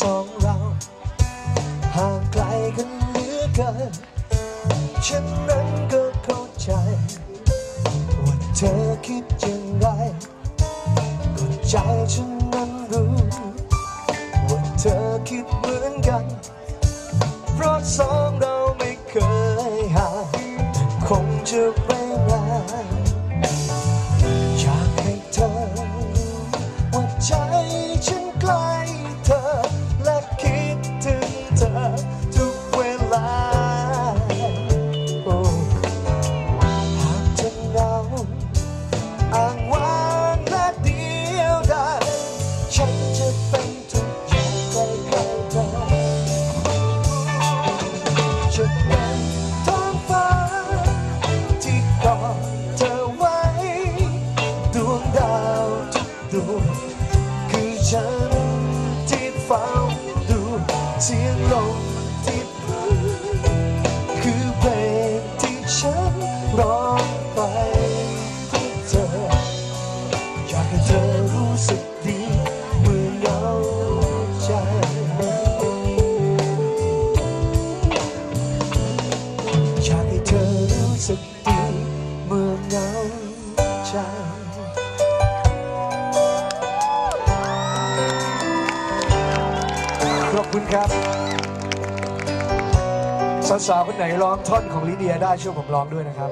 สองเราห่างไกลกันเหลือเกินฉันนั้นก็เข้าใจ ว่าเธอคิดยังไงก็ใจฉันนั้นรู้ว่าเธอคิดเหมือนกัน เพราะสองเราไม่เคยห่างคงจะ ฉันที่เฝ้าดูเสียงลมที่ ขอบคุณครับสาวๆคนไหนร้องท่อนของลิเดียได้ช่วยผมร้องด้วยนะครับ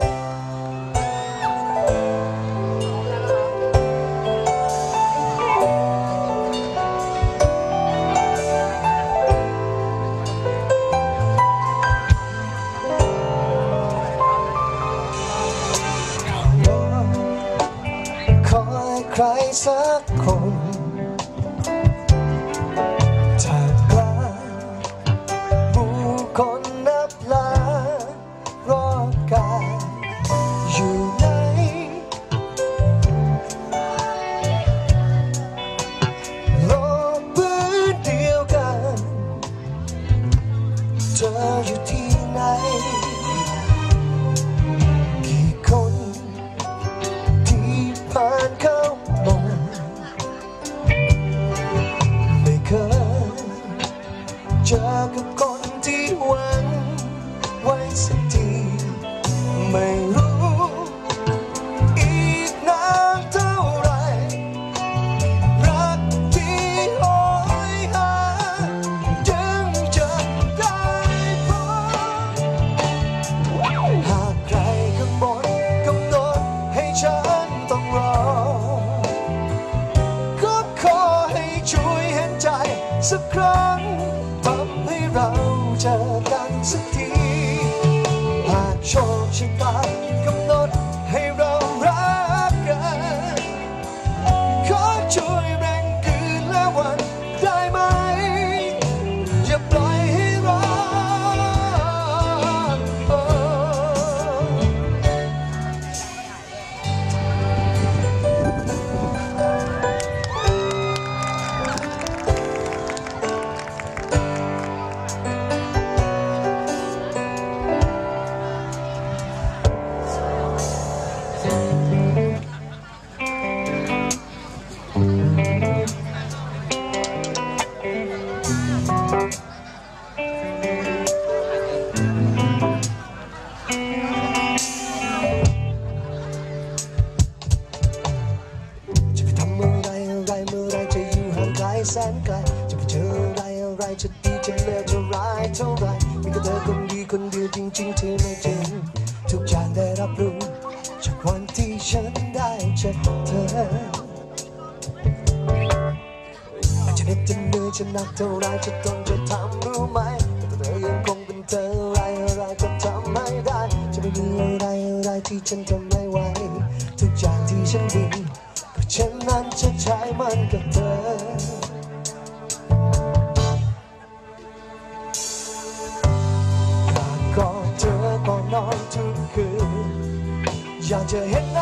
แสนไกล จะไปเจออะไรอะไรจะดีจะเลวจะร้ายเท่าไรมีแต่เธอคนดีคนเดียวจริงๆที่ไม่จริง ทุกอย่างได้รับรู้จากวันที่ฉันได้เจอเธออาจจะเหน็ดจะเหนื่อยจะหนักเท่าไรจะต้องจะทำรู้ไหมแต่เธอยังคงเป็นเธออะไรอะไรก็ทำไม่ได้ จะไม่มีอะไรอะไรที่ฉันทำไม่ไหวทุกอย่างที่ฉันดีก็ฉันนั้นจะใช้มันกับเธอ อย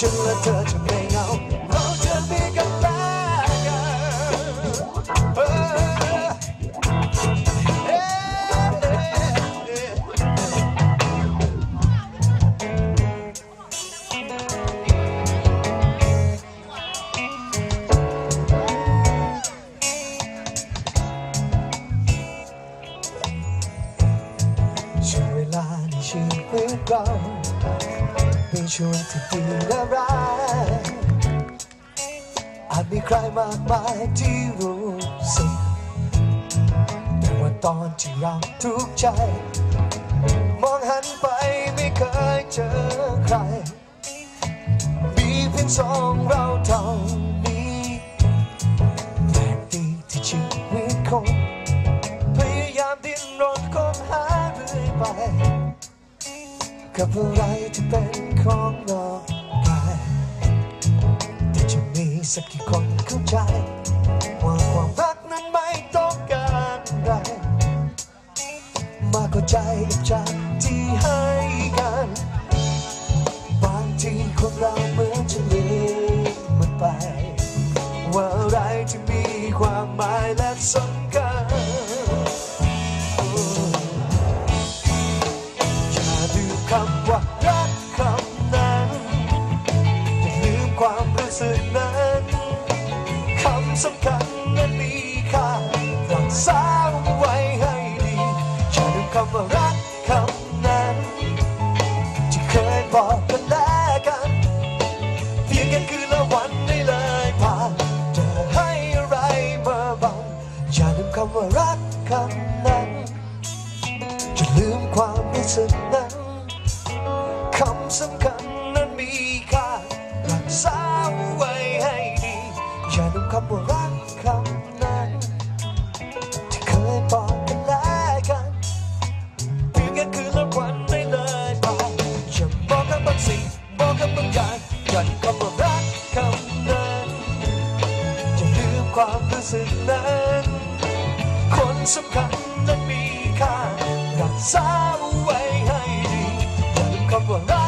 ฉันและเธอจะไม่เหงาเราจะมีกันและกันเออเอ๊ะเอ๊ะเอ๊ะช่วงเวลาในชีวิตเรา เป็นช่วงที่ดีและร้ายอาจมีใครมากมายที่รู้สึกแต่ว่าตอนที่เราทุกใจ มองหันไปไม่เคยเจอใคร มีเพียงสองเราเท่านี้แปลกดีที่ชีวิตคงพยายามดิ้นรนค้นหาเรื่อยไป กับอะไรที่เป็น ของนอกกายแต่จะมีสักกี่คนเข้าใจ ว่าความรักนั้นไม่ต้องการอะไรมากกว่าใจกับใจที่ให้กัน บางทีคนเราเหมือนจะลืมมันไป ว่าอะไรที่มีความหมายและสำคัญอย่าลืมคำว่าำคัญนั้นมีค่ารักษาไว้ให้ดี อย่าลืมคำว่ารักคำนั้นที่เคยบอกกันแล้วกันเพียงแค่คืนละวันไม่เลยพอจะบอกกันบางสิ่งบอกกันบางอย่างอย่าลืมคำว่ารักคำนั้นอย่าลืมความรู้สึกนั้นคนสำคัญนั้นมีค่ารักษาไว้ให้ดีอย่าลืมคำว่า